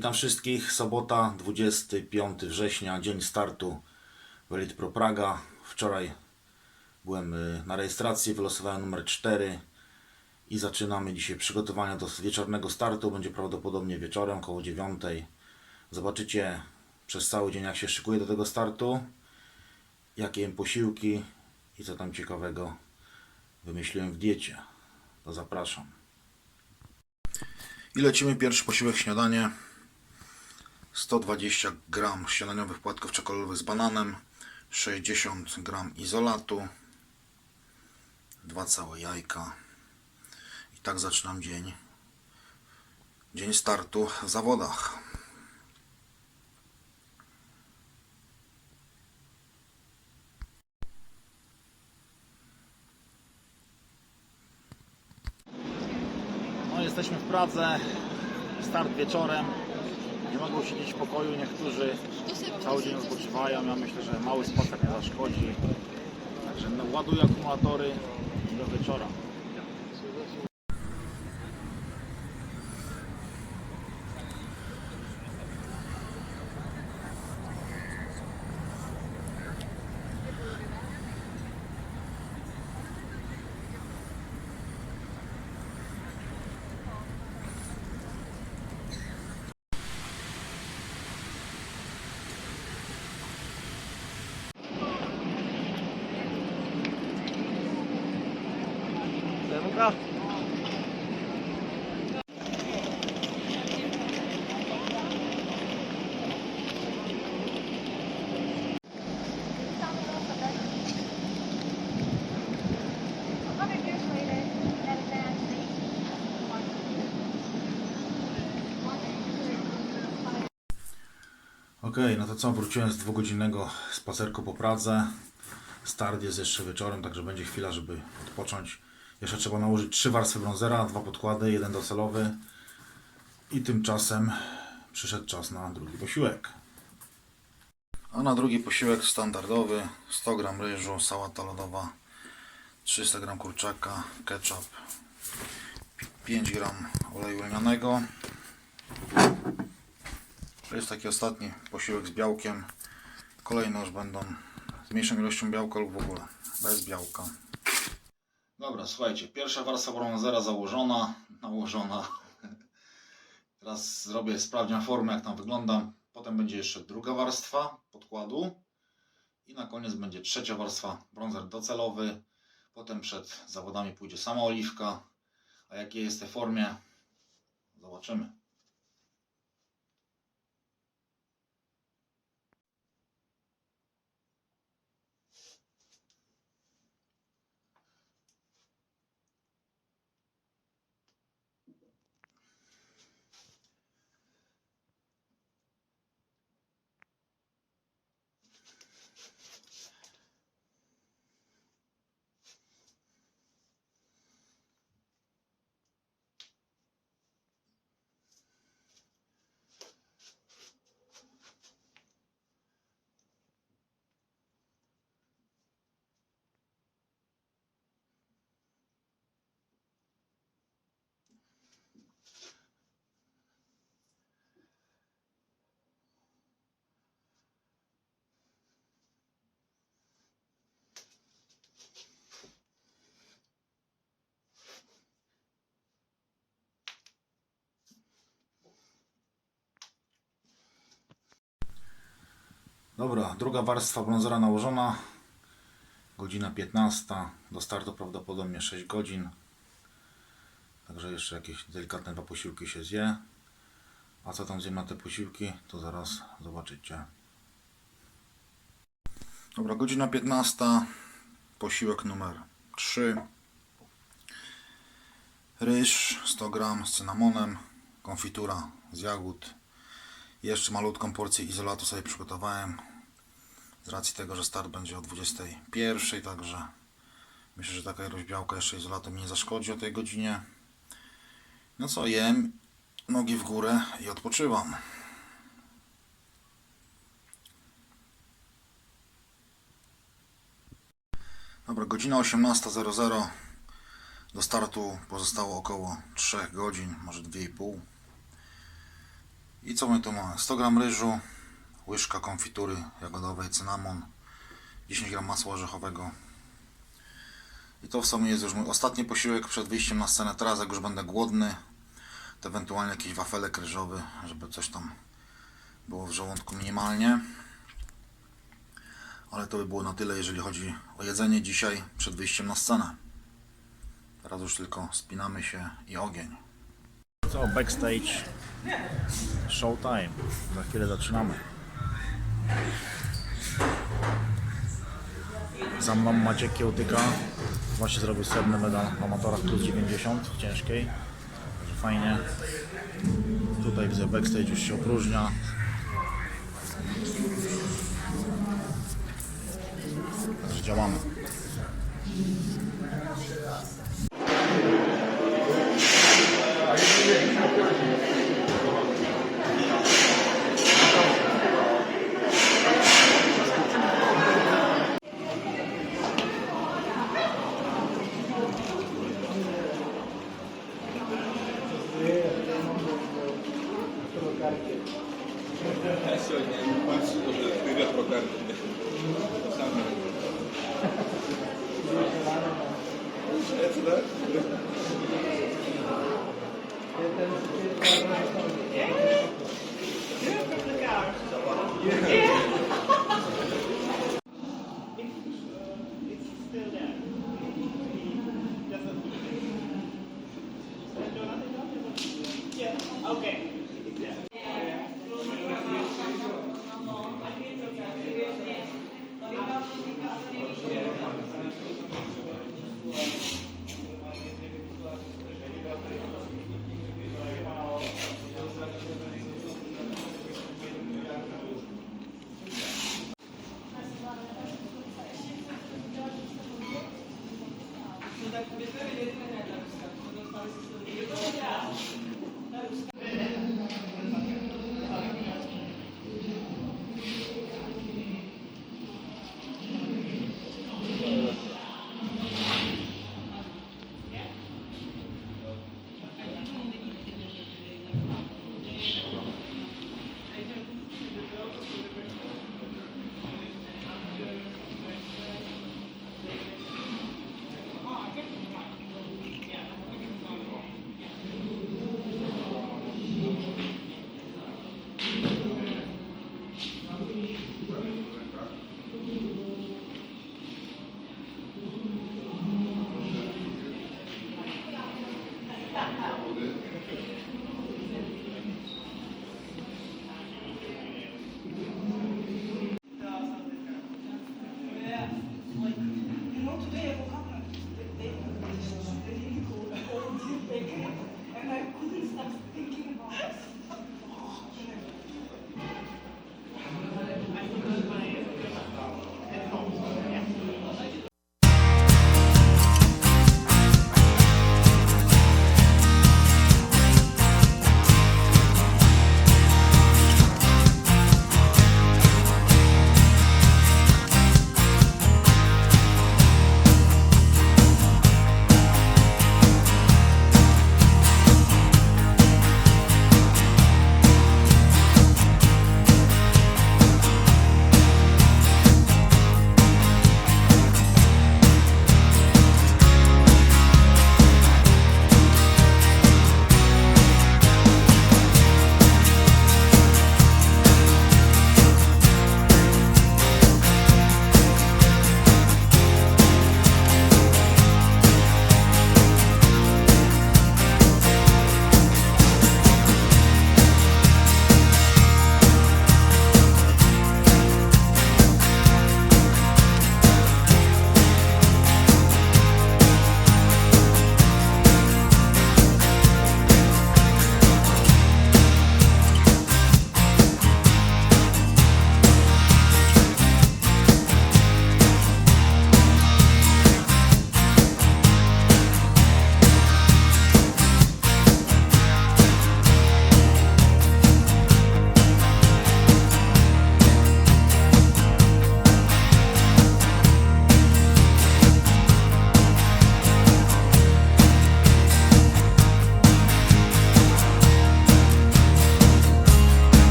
Witam wszystkich. Sobota, 25 września, dzień startu w Elite Pro Praga. Wczoraj byłem y, na rejestracji, wylosowałem numer 4 i zaczynamy dzisiaj przygotowania do wieczornego startu. Będzie prawdopodobnie wieczorem, około 9. Zobaczycie przez cały dzień, jak się szykuję do tego startu, jakie jem posiłki i co tam ciekawego wymyśliłem w diecie. To zapraszam. I lecimy pierwszy posiłek śniadanie. 120 gram śniadaniowych płatków czekoladowych z bananem, 60 gram izolatu, dwa całe jajka. I tak zaczynam dzień. Dzień startu w zawodach. No jesteśmy w Pradze, start wieczorem. Nie mogą siedzieć w pokoju, niektórzy cały dzień odpoczywają. Ja myślę, że mały spacer nie zaszkodzi. Także no, ładuję akumulatory do wieczora. Ok, no to co, wróciłem z dwugodzinnego spacerku po Pradze. Start jest jeszcze wieczorem, także będzie chwila, żeby odpocząć. Jeszcze trzeba nałożyć trzy warstwy bronzera, dwa podkłady, jeden docelowy. I tymczasem przyszedł czas na drugi posiłek. A na drugi posiłek standardowy 100 g ryżu, sałata lodowa, 300 g kurczaka, ketchup, 5 g oleju lnianego. To jest taki ostatni posiłek z białkiem. Kolejne już będą z mniejszą ilością białka lub w ogóle bez białka. Dobra, słuchajcie, pierwsza warstwa bronzera założona, nałożona. Teraz zrobię, sprawdziam formę, jak tam wygląda. Potem będzie jeszcze druga warstwa podkładu. I na koniec będzie trzecia warstwa, bronzer docelowy. Potem przed zawodami pójdzie sama oliwka. A jakie jest w formie? Zobaczymy. Dobra, druga warstwa bronzera nałożona. Godzina 15. Do startu prawdopodobnie 6 godzin. Także jeszcze jakieś delikatne dwa posiłki się zje. A co tam zjem na te posiłki, to zaraz zobaczycie. Dobra, godzina 15. Posiłek numer 3. Ryż 100 gram z cynamonem. Konfitura z jagód. Jeszcze malutką porcję izolatu sobie przygotowałem. Z racji tego, że start będzie o 21, także myślę, że taka ilość białka jeszcze izolatu mi nie zaszkodzi o tej godzinie. No co, jem, nogi w górę i odpoczywam. Dobra, godzina 18.00. Do startu pozostało około 3 godzin, może 2,5. I co my tu mamy? 100 gram ryżu, łyżka konfitury jagodowej, cynamon, 10 gram masła orzechowego. I to w sumie jest już mój ostatni posiłek przed wyjściem na scenę. Teraz jak już będę głodny, to ewentualnie jakiś wafelek ryżowy, żeby coś tam było w żołądku minimalnie. Ale to by było na tyle, jeżeli chodzi o jedzenie dzisiaj przed wyjściem na scenę. Teraz już tylko spinamy się i ogień. Co, backstage, showtime. Za chwilę zaczynamy. Za mną Maciek Kiełtyka. Właśnie zrobił srebrny medal w amatorach plus 90 w ciężkiej. Fajnie. Tutaj widzę backstage już się opróżnia. Także działamy. Okay.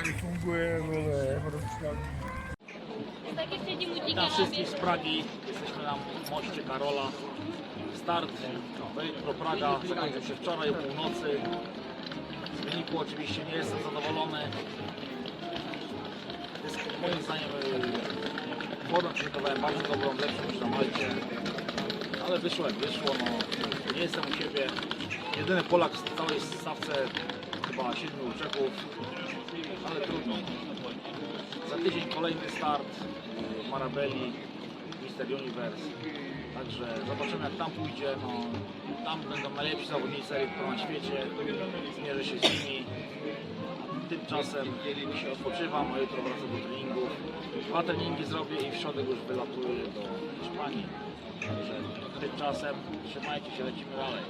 Tutaj funguje wtedy Witam wszystkich z Pragi. Jesteśmy na moście Karola. Start Pro Praga zakończył się wczoraj o północy. Z wyniku oczywiście nie jestem zadowolony. Jest moim zdaniem y, formę przygotowałem bardzo dobrą, lepszą niż na Malcie. Ale wyszło jak wyszło, no nie jestem u siebie. Jedyny Polak w całej stawce, chyba siedmiu Czechów, tydzień kolejny start w Marabelli, Mister Universe. Także zobaczymy jak tam pójdzie. No, tam będą najlepsi zawodnicy na świecie. Zmierzę się z nimi. Tymczasem dzisiaj odpoczywam, a jutro wracam do treningów. Dwa treningi zrobię i w środek już wylatuję do Hiszpanii. Także tymczasem trzymajcie się, lecimy dalej.